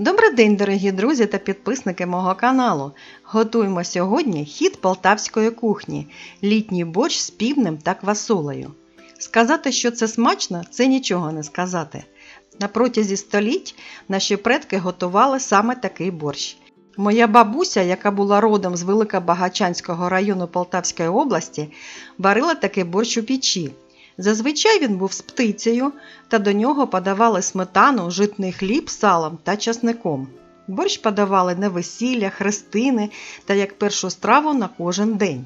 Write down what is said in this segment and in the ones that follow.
Добрий день, дорогі друзі та підписники мого каналу. Готуємо сьогодні хід полтавської кухні літній борщ з півнем та квасолею. Сказати, що це смачно, це нічого не сказати. На протязі століть наші предки готували саме такий борщ. Моя бабуся, яка була родом з Великобагачанського району Полтавської області, варила такий борщ у печі. Зазвичай він був з птицею, та до нього подавали сметану, житний хліб салом та часником. Борщ подавали на весілля, хрестини та як першу страву на кожен день.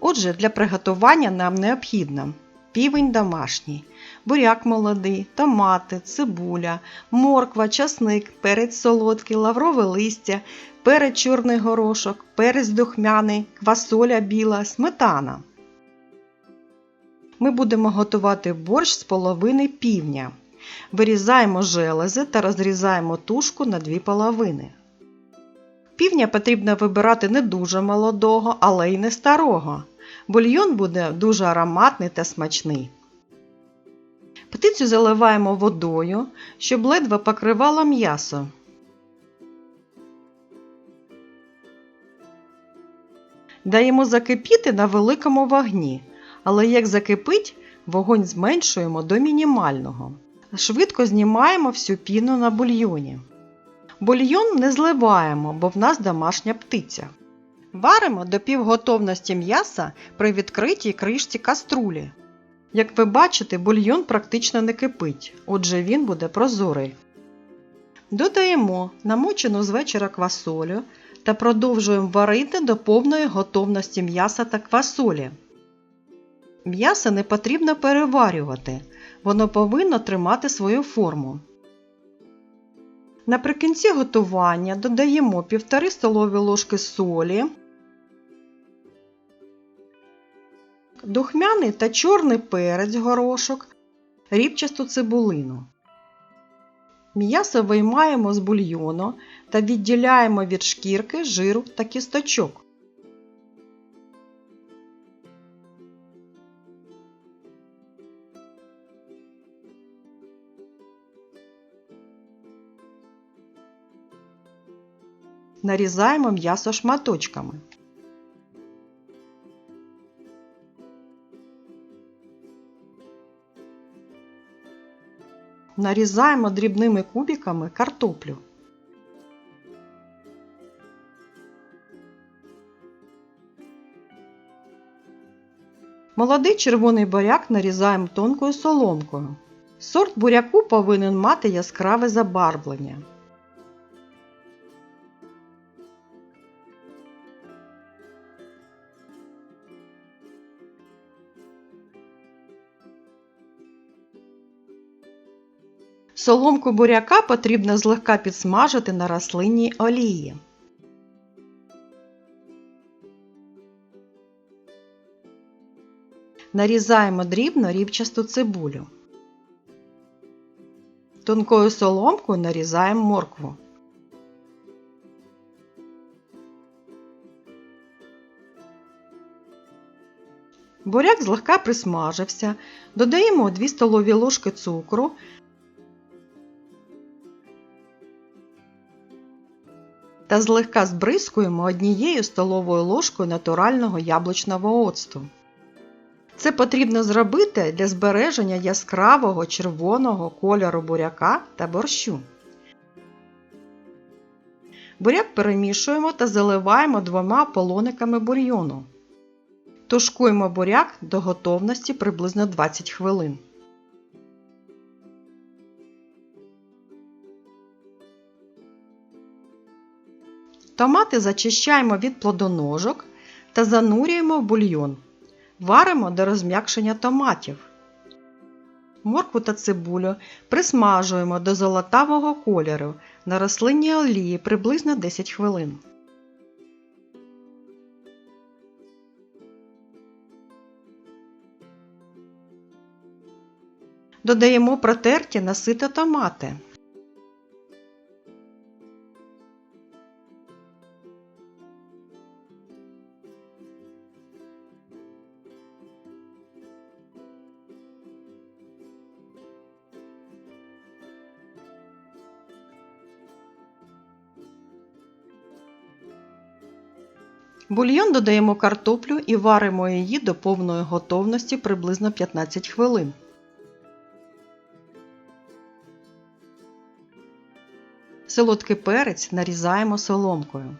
Отже, для приготування нам необхідно півень домашній, буряк молодий, томати, цибуля, морква, часник, перець солодкий, лаврове листя, перець чорний горошок, перець духмяний, квасоля біла, сметана. Ми будемо готувати борщ з половини півня. Вирізаємо желези та розрізаємо тушку на дві половини. Півня потрібно вибирати не дуже молодого, але й не старого. Бульйон буде дуже ароматний та смачний. Птицю заливаємо водою, щоб ледве покривало м'ясо. Даємо закипіти на великому вогні, але як закипить, вогонь зменшуємо до мінімального. Швидко знімаємо всю піну на бульйоні. Бульйон не зливаємо, бо в нас домашня птиця. Варимо до півготовності м'яса при відкритій кришці каструлі. Як ви бачите, бульйон практично не кипить, отже він буде прозорий. Додаємо намочену з вечора квасолю та продовжуємо варити до повної готовності м'яса та квасолі. М'ясо не потрібно переварювати, воно повинно тримати свою форму. Наприкінці готування додаємо 1,5 столові ложки солі, духмяний та чорний перець горошок, рібчасту цибулину. М'ясо виймаємо з бульйону та відділяємо від шкірки, жиру та кісточок. Нарізаємо м'ясо шматочками. Нарізаємо дрібними кубиками картоплю. Молодий червоний буряк нарізаємо тонкою соломкою. Сорт буряку повинен мати яскраве забарвлення. Соломку буряка потрібно злегка підсмажити на рослинній олії. Нарізаємо дрібно рібчасту цибулю. Тонкою соломкою нарізаємо моркву. Буряк злегка присмажився. Додаємо 2 столові ложки цукру та злегка збризкуємо однією столовою ложкою натурального яблучного оцту. Це потрібно зробити для збереження яскравого червоного кольору буряка та борщу. Буряк перемішуємо та заливаємо двома полониками бульйону. Тушкуємо буряк до готовності приблизно 20 хвилин. Томати зачищаємо від плодоножок та занурюємо в бульйон. Варимо до розм'якшення томатів. Моркву та цибулю присмажуємо до золотавого кольору на рослинній олії приблизно 10 хвилин. Додаємо протерті насито томати. Бульйон додаємо картоплю і варимо її до повної готовності приблизно 15 хвилин. Солодкий перець нарізаємо соломкою.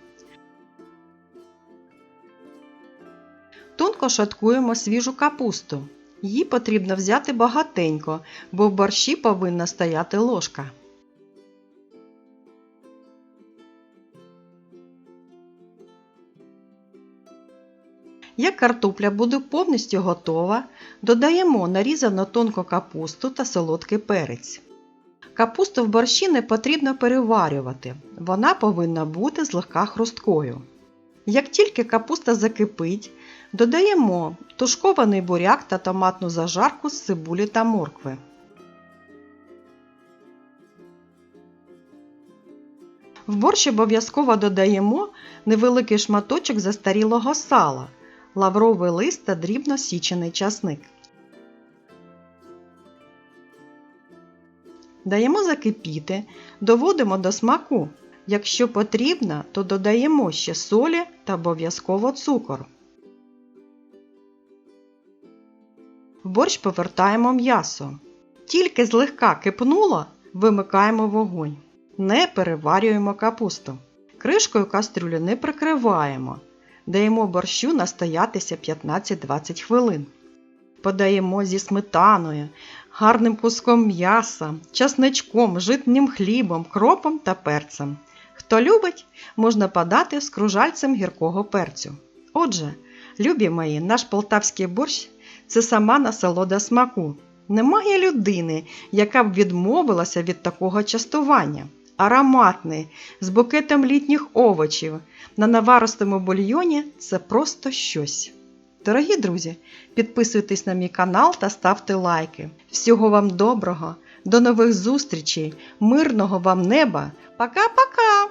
Тонко шаткуємо свіжу капусту. Її потрібно взяти багатенько, бо в борщі повинна стояти ложка. Як картопля буде повністю готова, додаємо нарізану тонко капусту та солодкий перець. Капусту в борщі не потрібно переварювати, вона повинна бути злегка хрусткою. Як тільки капуста закипить, додаємо тушкований буряк та томатну зажарку з цибулі та моркви. В борщ обов'язково додаємо невеликий шматочок застарілого сала, лавровий лист та дрібно січений часник. Даємо закипіти, доводимо до смаку. Якщо потрібно, то додаємо ще солі та обов'язково цукор. В борщ повертаємо м'ясо. Тільки злегка кипнуло, вимикаємо вогонь. Не переварюємо капусту. Кришкою кастрюлі не прикриваємо. Даємо борщу настоятися 15-20 хвилин. Подаємо зі сметаною, гарним куском м'яса, часничком, житнім хлібом, кропом та перцем. Хто любить, можна подати з кружальцем гіркого перцю. Отже, любі мої, наш полтавський борщ це сама насолода смаку. Немає людини, яка б відмовилася від такого частування. Ароматний, з букетом літніх овочів. На наваристому бульйоні це просто щось. Дорогі друзі, підписуйтесь на мій канал та ставте лайки. Всього вам доброго, до нових зустрічей, мирного вам неба. Пока-пока!